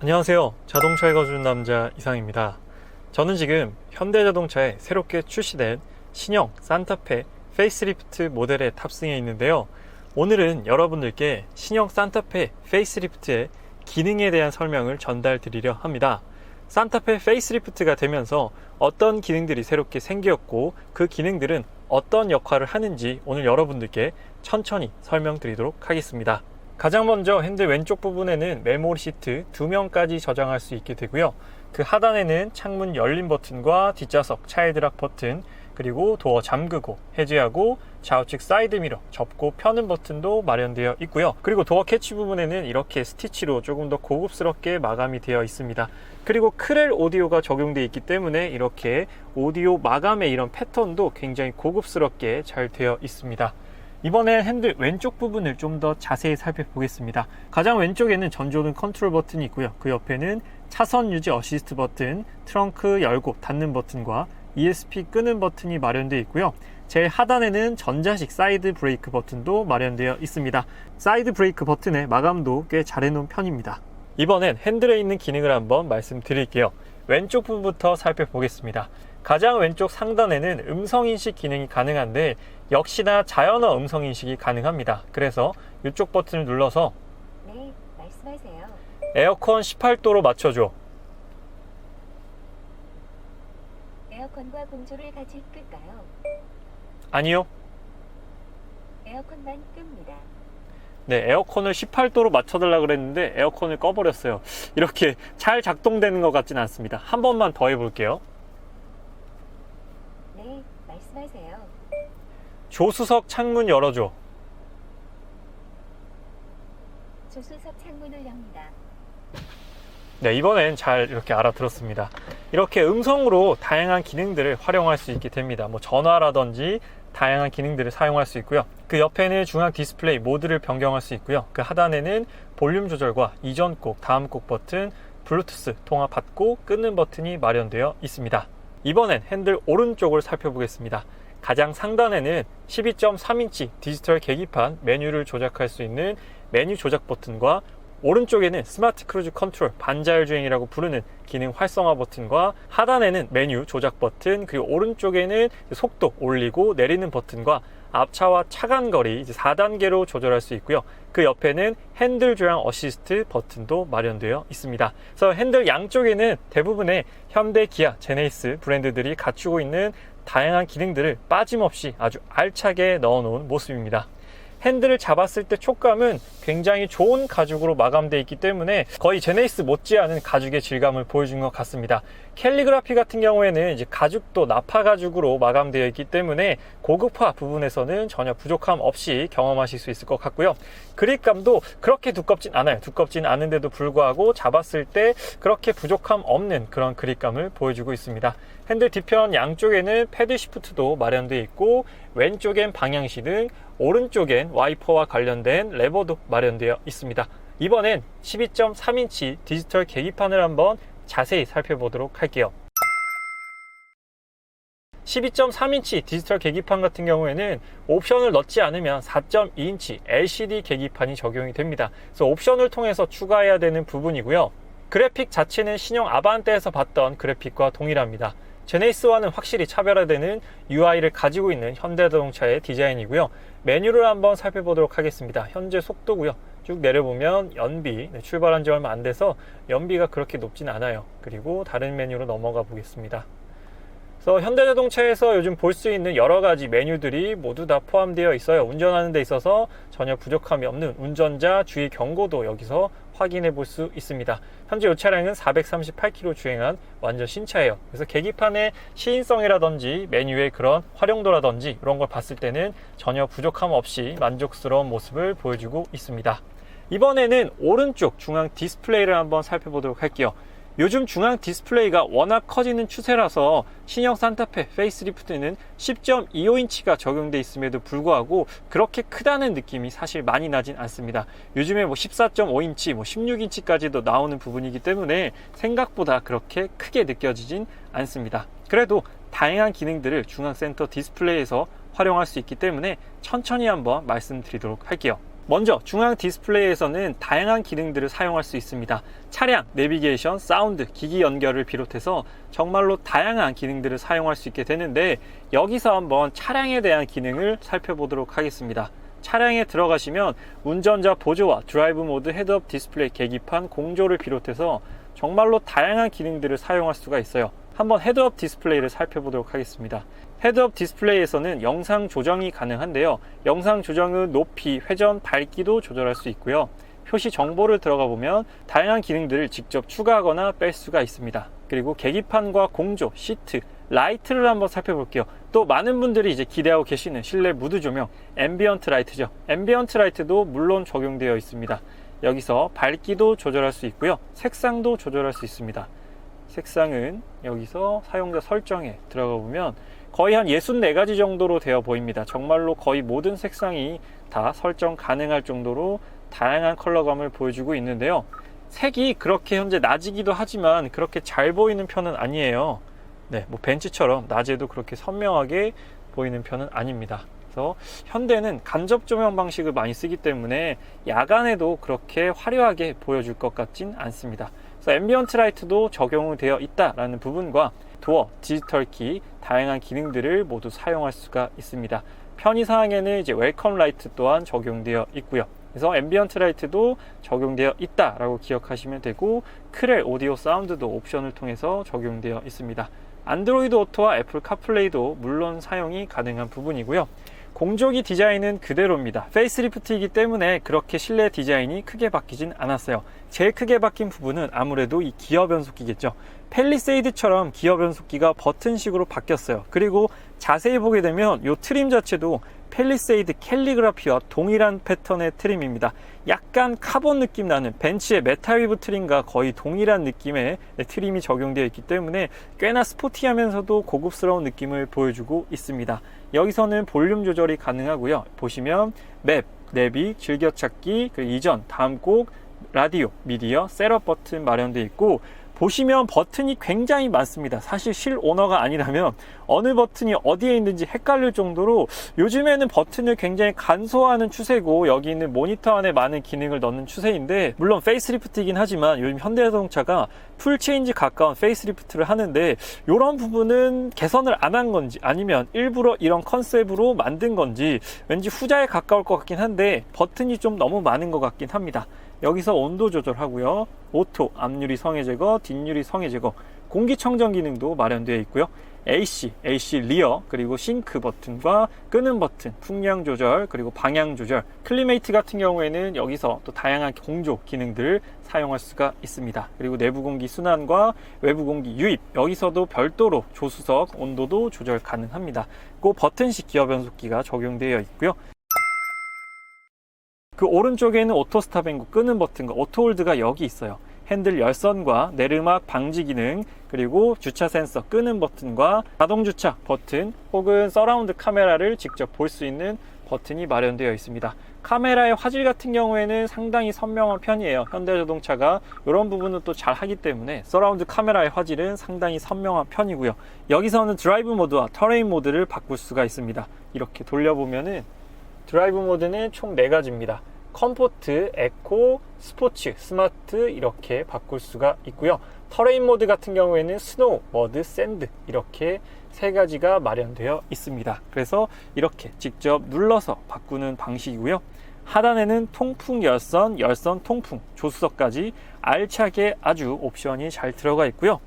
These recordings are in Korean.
안녕하세요. 자동차에 거주는 남자 이상입니다. 저는 지금 현대자동차에 새롭게 출시된 신형 산타페 페이스리프트 모델에 탑승해 있는데요. 오늘은 여러분들께 신형 산타페 페이스리프트의 기능에 대한 설명을 전달 드리려 합니다. 산타페 페이스리프트가 되면서 어떤 기능들이 새롭게 생겼고 그 기능들은 어떤 역할을 하는지 오늘 여러분들께 천천히 설명드리도록 하겠습니다. 가장 먼저 핸들 왼쪽 부분에는 메모리 시트 두 명까지 저장할 수 있게 되고요. 그 하단에는 창문 열림 버튼과 뒷좌석 차일드락 버튼 그리고 도어 잠그고 해제하고 좌우측 사이드 미러 접고 펴는 버튼도 마련되어 있고요. 그리고 도어 캐치 부분에는 이렇게 스티치로 조금 더 고급스럽게 마감이 되어 있습니다. 그리고 크렐 오디오가 적용되어 있기 때문에 이렇게 오디오 마감의 이런 패턴도 굉장히 고급스럽게 잘 되어 있습니다. 이번엔 핸들 왼쪽 부분을 좀 더 자세히 살펴보겠습니다. 가장 왼쪽에는 전조등 컨트롤 버튼이 있고요. 그 옆에는 차선 유지 어시스트 버튼, 트렁크 열고 닫는 버튼과 ESP 끄는 버튼이 마련되어 있고요. 제일 하단에는 전자식 사이드 브레이크 버튼도 마련되어 있습니다. 사이드 브레이크 버튼의 마감도 꽤 잘 해놓은 편입니다. 이번엔 핸들에 있는 기능을 한번 말씀드릴게요. 왼쪽 부분부터 살펴보겠습니다. 가장 왼쪽 상단에는 음성인식 기능이 가능한데 역시나 자연어 음성인식이 가능합니다. 그래서 이쪽 버튼을 눌러서 네, 말씀하세요. 에어컨 18도로 맞춰줘. 에어컨과 공조를 같이 끌까요? 아니요. 에어컨만 끕니다. 네, 에어컨을 18도로 맞춰달라 그랬는데 에어컨을 꺼버렸어요. 이렇게 잘 작동되는 것 같진 않습니다. 한 번만 더 해볼게요. 네, 말씀하세요. 조수석 창문 열어줘. 조수석 창문을 엽니다. 네, 이번엔 잘 이렇게 알아들었습니다. 이렇게 음성으로 다양한 기능들을 활용할 수 있게 됩니다. 뭐 전화라든지 다양한 기능들을 사용할 수 있고요. 그 옆에는 중앙 디스플레이 모드를 변경할 수 있고요. 그 하단에는 볼륨 조절과 이전 곡, 다음 곡 버튼, 블루투스 통화 받고 끄는 버튼이 마련되어 있습니다. 이번엔 핸들 오른쪽을 살펴보겠습니다. 가장 상단에는 12.3인치 디지털 계기판 메뉴를 조작할 수 있는 메뉴 조작 버튼과 오른쪽에는 스마트 크루즈 컨트롤 반자율 주행이라고 부르는 기능 활성화 버튼과 하단에는 메뉴 조작 버튼 그리고 오른쪽에는 속도 올리고 내리는 버튼과 앞차와 차간거리 4단계로 조절할 수 있고요. 그 옆에는 핸들 조향 어시스트 버튼도 마련되어 있습니다. 그래서 핸들 양쪽에는 대부분의 현대, 기아, 제네이스 브랜드들이 갖추고 있는 다양한 기능들을 빠짐없이 아주 알차게 넣어 놓은 모습입니다. 핸들을 잡았을 때 촉감은 굉장히 좋은 가죽으로 마감되어 있기 때문에 거의 제네이스 못지않은 가죽의 질감을 보여준 것 같습니다. 캘리그라피 같은 경우에는 이제 가죽도 나파 가죽으로 마감되어 있기 때문에 고급화 부분에서는 전혀 부족함 없이 경험하실 수 있을 것 같고요. 그립감도 그렇게 두껍진 않아요. 두껍진 않은데도 불구하고 잡았을 때 그렇게 부족함 없는 그런 그립감을 보여주고 있습니다. 핸들 뒤편 양쪽에는 패드 시프트도 마련되어 있고 왼쪽엔 방향시 등, 오른쪽엔 와이퍼와 관련된 레버도 마련되어 있습니다. 이번엔 12.3인치 디지털 계기판을 한번 자세히 살펴보도록 할게요. 12.3인치 디지털 계기판 같은 경우에는 옵션을 넣지 않으면 4.2인치 LCD 계기판이 적용이 됩니다. 그래서 옵션을 통해서 추가해야 되는 부분이고요. 그래픽 자체는 신형 아반떼에서 봤던 그래픽과 동일합니다. 제네이스와는 확실히 차별화되는 UI를 가지고 있는 현대자동차의 디자인이고요. 메뉴를 한번 살펴보도록 하겠습니다. 현재 속도고요. 쭉 내려보면 연비, 네, 출발한 지 얼마 안 돼서 연비가 그렇게 높진 않아요. 그리고 다른 메뉴로 넘어가 보겠습니다. 그래서 현대자동차에서 요즘 볼 수 있는 여러 가지 메뉴들이 모두 다 포함되어 있어요. 운전하는 데 있어서 전혀 부족함이 없는 운전자 주의 경고도 여기서 확인해 볼 수 있습니다. 현재 이 차량은 438km 주행한 완전 신차예요. 그래서 계기판의 시인성이라든지 메뉴의 그런 활용도라든지 이런 걸 봤을 때는 전혀 부족함 없이 만족스러운 모습을 보여주고 있습니다. 이번에는 오른쪽 중앙 디스플레이를 한번 살펴보도록 할게요. 요즘 중앙 디스플레이가 워낙 커지는 추세라서 신형 산타페 페이스리프트는 10.25인치가 적용돼 있음에도 불구하고 그렇게 크다는 느낌이 사실 많이 나진 않습니다. 요즘에 뭐 14.5인치, 뭐 16인치까지도 나오는 부분이기 때문에 생각보다 그렇게 크게 느껴지진 않습니다. 그래도 다양한 기능들을 중앙 센터 디스플레이에서 활용할 수 있기 때문에 천천히 한번 말씀드리도록 할게요. 먼저 중앙 디스플레이에서는 다양한 기능들을 사용할 수 있습니다. 차량, 내비게이션, 사운드, 기기 연결을 비롯해서 정말로 다양한 기능들을 사용할 수 있게 되는데 여기서 한번 차량에 대한 기능을 살펴보도록 하겠습니다. 차량에 들어가시면 운전자 보조와 드라이브 모드 헤드업 디스플레이 계기판 공조를 비롯해서 정말로 다양한 기능들을 사용할 수가 있어요. 한번 헤드업 디스플레이를 살펴보도록 하겠습니다. 헤드업 디스플레이에서는 영상 조정이 가능한데요. 영상 조정은 높이, 회전, 밝기도 조절할 수 있고요. 표시 정보를 들어가 보면 다양한 기능들을 직접 추가하거나 뺄 수가 있습니다. 그리고 계기판과 공조, 시트, 라이트를 한번 살펴볼게요. 또 많은 분들이 이제 기대하고 계시는 실내 무드 조명, 앰비언트 라이트죠. 앰비언트 라이트도 물론 적용되어 있습니다. 여기서 밝기도 조절할 수 있고요. 색상도 조절할 수 있습니다. 색상은 여기서 사용자 설정에 들어가 보면 거의 한 64가지 정도로 되어 보입니다. 정말로 거의 모든 색상이 다 설정 가능할 정도로 다양한 컬러감을 보여주고 있는데요. 색이 그렇게 현재 낮이기도 하지만 그렇게 잘 보이는 편은 아니에요. 네, 뭐 벤츠처럼 낮에도 그렇게 선명하게 보이는 편은 아닙니다. 그래서 현대는 간접 조명 방식을 많이 쓰기 때문에 야간에도 그렇게 화려하게 보여줄 것 같진 않습니다. 그래서 앰비언트 라이트도 적용이 되어 있다라는 부분과 도어, 디지털 키, 다양한 기능들을 모두 사용할 수가 있습니다. 편의 사항에는 이제 웰컴 라이트 또한 적용되어 있고요. 그래서 앰비언트 라이트도 적용되어 있다라고 기억하시면 되고 크렐 오디오 사운드도 옵션을 통해서 적용되어 있습니다. 안드로이드 오토와 애플 카플레이도 물론 사용이 가능한 부분이고요. 공조기 디자인은 그대로입니다. 페이스리프트이기 때문에 그렇게 실내 디자인이 크게 바뀌진 않았어요. 제일 크게 바뀐 부분은 아무래도 이 기어 변속기겠죠. 펠리세이드처럼 기어 변속기가 버튼식으로 바뀌었어요. 그리고 자세히 보게 되면 이 트림 자체도 펠리세이드 캘리그라피와 동일한 패턴의 트림입니다. 약간 카본 느낌 나는 벤츠의 메탈 위브 트림과 거의 동일한 느낌의 트림이 적용되어 있기 때문에 꽤나 스포티하면서도 고급스러운 느낌을 보여주고 있습니다. 여기서는 볼륨 조절이 가능하고요. 보시면 맵, 내비, 즐겨찾기, 그 이전, 다음 곡, 라디오, 미디어, 셋업 버튼 마련되어 있고 보시면 버튼이 굉장히 많습니다. 사실 실 오너가 아니라면 어느 버튼이 어디에 있는지 헷갈릴 정도로 요즘에는 버튼을 굉장히 간소화하는 추세고 여기 있는 모니터 안에 많은 기능을 넣는 추세인데 물론 페이스리프트이긴 하지만 요즘 현대자동차가 풀체인지 가까운 페이스리프트를 하는데 이런 부분은 개선을 안 한 건지 아니면 일부러 이런 컨셉으로 만든 건지 왠지 후자에 가까울 것 같긴 한데 버튼이 좀 너무 많은 것 같긴 합니다. 여기서 온도 조절하고요. 오토, 앞유리 성해 제거, 뒷유리 성해 제거, 공기청정 기능도 마련되어 있고요. AC, AC 리어, 그리고 싱크 버튼과 끄는 버튼, 풍량 조절, 그리고 방향 조절, 클리메이트 같은 경우에는 여기서 또 다양한 공조 기능들을 사용할 수가 있습니다. 그리고 내부 공기 순환과 외부 공기 유입, 여기서도 별도로 조수석 온도도 조절 가능합니다. 그 버튼식 기어 변속기가 적용되어 있고요. 그 오른쪽에는 오토 스탑 앤고 끄는 버튼과 오토 홀드가 여기 있어요. 핸들 열선과 내리막 방지 기능, 그리고 주차 센서 끄는 버튼과 자동 주차 버튼 혹은 서라운드 카메라를 직접 볼 수 있는 버튼이 마련되어 있습니다. 카메라의 화질 같은 경우에는 상당히 선명한 편이에요. 현대자동차가 이런 부분은 또 잘 하기 때문에 서라운드 카메라의 화질은 상당히 선명한 편이고요. 여기서는 드라이브 모드와 터레인 모드를 바꿀 수가 있습니다. 이렇게 돌려보면은 드라이브 모드는 총 4가지입니다. 컴포트, 에코, 스포츠, 스마트 이렇게 바꿀 수가 있고요. 터레인 모드 같은 경우에는 스노우, 머드, 샌드 이렇게 세 가지가 마련되어 있습니다. 그래서 이렇게 직접 눌러서 바꾸는 방식이고요. 하단에는 통풍 열선, 열선 통풍, 조수석까지 알차게 아주 옵션이 잘 들어가 있고요.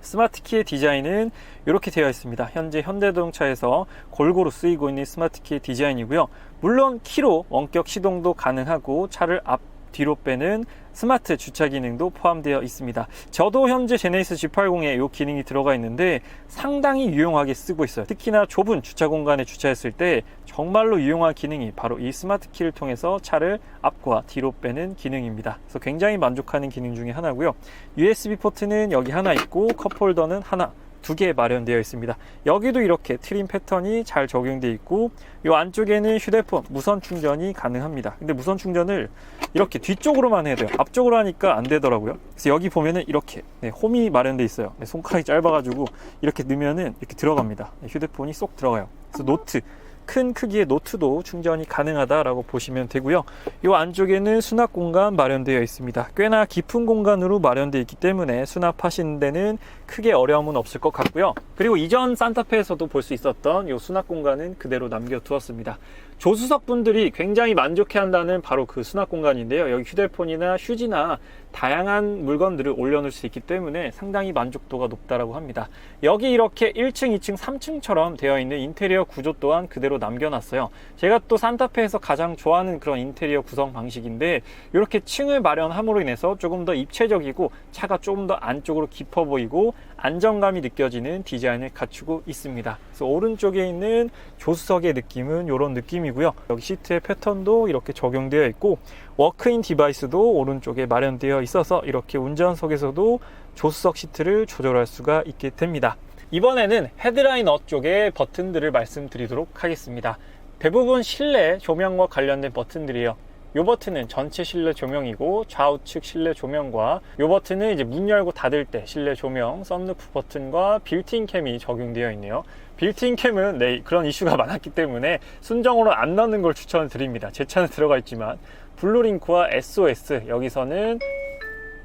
스마트 키의 디자인은 이렇게 되어 있습니다. 현재 현대자동차에서 골고루 쓰이고 있는 스마트 키의 디자인이고요. 물론 키로 원격 시동도 가능하고 차를 앞 뒤로 빼는 스마트 주차 기능도 포함되어 있습니다. 저도 현재 제네시스 G80에 이 기능이 들어가 있는데 상당히 유용하게 쓰고 있어요. 특히나 좁은 주차 공간에 주차했을 때 정말로 유용한 기능이 바로 이 스마트 키를 통해서 차를 앞과 뒤로 빼는 기능입니다. 그래서 굉장히 만족하는 기능 중에 하나고요. USB 포트는 여기 하나 있고 컵홀더는 하나 두 개 마련되어 있습니다. 여기도 이렇게 트림 패턴이 잘 적용되어 있고 이 안쪽에는 휴대폰 무선 충전이 가능합니다. 근데 무선 충전을 이렇게 뒤쪽으로만 해야 돼요. 앞쪽으로 하니까 안 되더라고요. 그래서 여기 보면은 이렇게 네, 홈이 마련되어 있어요. 네, 손가락이 짧아가지고 이렇게 넣으면은 이렇게 들어갑니다. 네, 휴대폰이 쏙 들어가요. 그래서 노트 큰 크기의 노트도 충전이 가능하다라고 보시면 되고요. 이 안쪽에는 수납 공간 마련되어 있습니다. 꽤나 깊은 공간으로 마련되어 있기 때문에 수납하시는 데는 크게 어려움은 없을 것 같고요. 그리고 이전 산타페에서도 볼 수 있었던 이 수납 공간은 그대로 남겨두었습니다. 조수석 분들이 굉장히 만족해 한다는 바로 그 수납 공간인데요. 여기 휴대폰이나 휴지나 다양한 물건들을 올려놓을 수 있기 때문에 상당히 만족도가 높다라고 합니다. 여기 이렇게 1층, 2층, 3층처럼 되어 있는 인테리어 구조 또한 그대로 남겨놨어요. 제가 또 산타페에서 가장 좋아하는 그런 인테리어 구성 방식인데 이렇게 층을 마련함으로 인해서 조금 더 입체적이고 차가 조금 더 안쪽으로 깊어 보이고 안정감이 느껴지는 디자인을 갖추고 있습니다. 그래서 오른쪽에 있는 조수석의 느낌은 이런 느낌이고요. 여기 시트의 패턴도 이렇게 적용되어 있고 워크인 디바이스도 오른쪽에 마련되어 있어서 이렇게 운전석에서도 조수석 시트를 조절할 수가 있게 됩니다. 이번에는 헤드라이너 쪽의 버튼들을 말씀드리도록 하겠습니다. 대부분 실내 조명과 관련된 버튼들이에요. 이 버튼은 전체 실내 조명이고 좌우측 실내 조명과 이 버튼은 이제 문 열고 닫을 때 실내 조명, 썬루프 버튼과 빌트인 캠이 적용되어 있네요. 빌트인 캠은 네, 그런 이슈가 많았기 때문에 순정으로 안 넣는 걸 추천을 드립니다. 제 차는 들어가 있지만 블루링크와 SOS 여기서는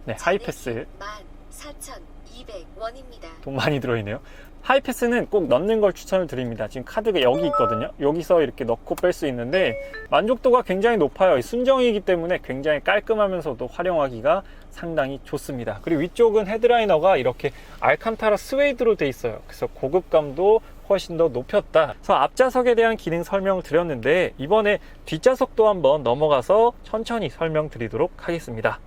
네, 하이패스 14,200원입니다. 돈 많이 들어있네요. 하이패스는 꼭 넣는 걸 추천을 드립니다. 지금 카드가 여기 있거든요. 여기서 이렇게 넣고 뺄 수 있는데 만족도가 굉장히 높아요. 순정이기 때문에 굉장히 깔끔하면서도 활용하기가 상당히 좋습니다. 그리고 위쪽은 헤드라이너가 이렇게 알칸타라 스웨이드로 돼 있어요. 그래서 고급감도 훨씬 더 높였다. 그래서 앞좌석에 대한 기능 설명을 드렸는데 이번에 뒷좌석도 한번 넘어가서 천천히 설명드리도록 하겠습니다.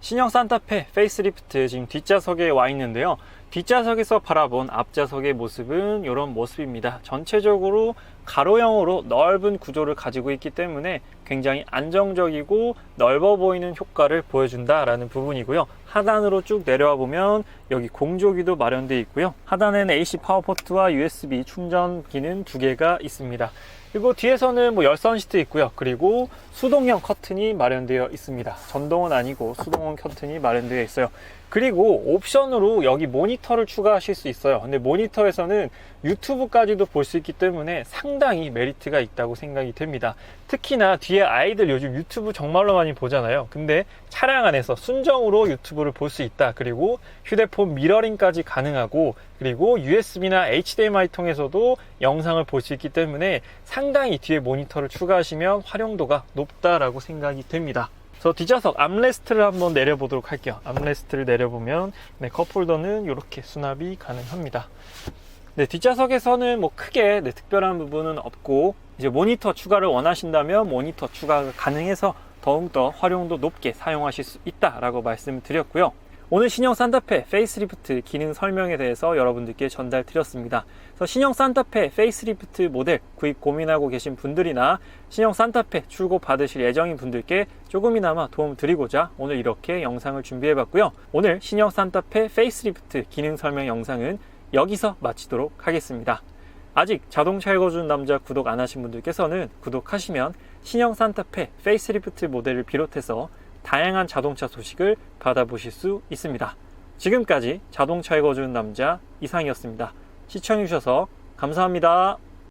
신형 산타페 페이스리프트 지금 뒷좌석에 와 있는데요. 뒷좌석에서 바라본 앞좌석의 모습은 이런 모습입니다. 전체적으로 가로형으로 넓은 구조를 가지고 있기 때문에 굉장히 안정적이고 넓어 보이는 효과를 보여준다라는 부분이고요. 하단으로 쭉 내려와 보면 여기 공조기도 마련되어 있고요. 하단에는 AC 파워포트와 USB 충전 기는 두 개가 있습니다. 그리고 뒤에서는 뭐 열선 시트 있고요. 그리고 수동형 커튼이 마련되어 있습니다. 전동은 아니고 수동형 커튼이 마련되어 있어요. 그리고 옵션으로 여기 모니터를 추가하실 수 있어요. 근데 모니터에서는 유튜브까지도 볼 수 있기 때문에 상당히 메리트가 있다고 생각이 됩니다. 특히나 뒤에 아이들 요즘 유튜브 정말로 많이 보잖아요. 근데 차량 안에서 순정으로 유튜브를 볼 수 있다. 그리고 휴대폰 미러링까지 가능하고 그리고 USB나 HDMI 통해서도 영상을 볼 수 있기 때문에 상 당히 뒤에 모니터를 추가하시면 활용도가 높다라고 생각이 됩니다. 그래서 뒷좌석 암레스트를 한번 내려보도록 할게요. 암레스트를 내려보면 네, 컵홀더는 이렇게 수납이 가능합니다. 네, 뒷좌석에서는 뭐 크게 네, 특별한 부분은 없고 이제 모니터 추가를 원하신다면 모니터 추가가 가능해서 더욱더 활용도 높게 사용하실 수 있다라고 말씀드렸고요. 오늘 신형 산타페 페이스리프트 기능 설명에 대해서 여러분들께 전달 드렸습니다. 그래서 신형 산타페 페이스리프트 모델 구입 고민하고 계신 분들이나 신형 산타페 출고 받으실 예정인 분들께 조금이나마 도움 드리고자 오늘 이렇게 영상을 준비해 봤고요. 오늘 신형 산타페 페이스리프트 기능 설명 영상은 여기서 마치도록 하겠습니다. 아직 자동차 읽어주는 남자 구독 안 하신 분들께서는 구독하시면 신형 산타페 페이스리프트 모델을 비롯해서 다양한 자동차 소식을 받아보실 수 있습니다. 지금까지 자동차 읽어주는 남자 이상이었습니다. 시청해주셔서 감사합니다.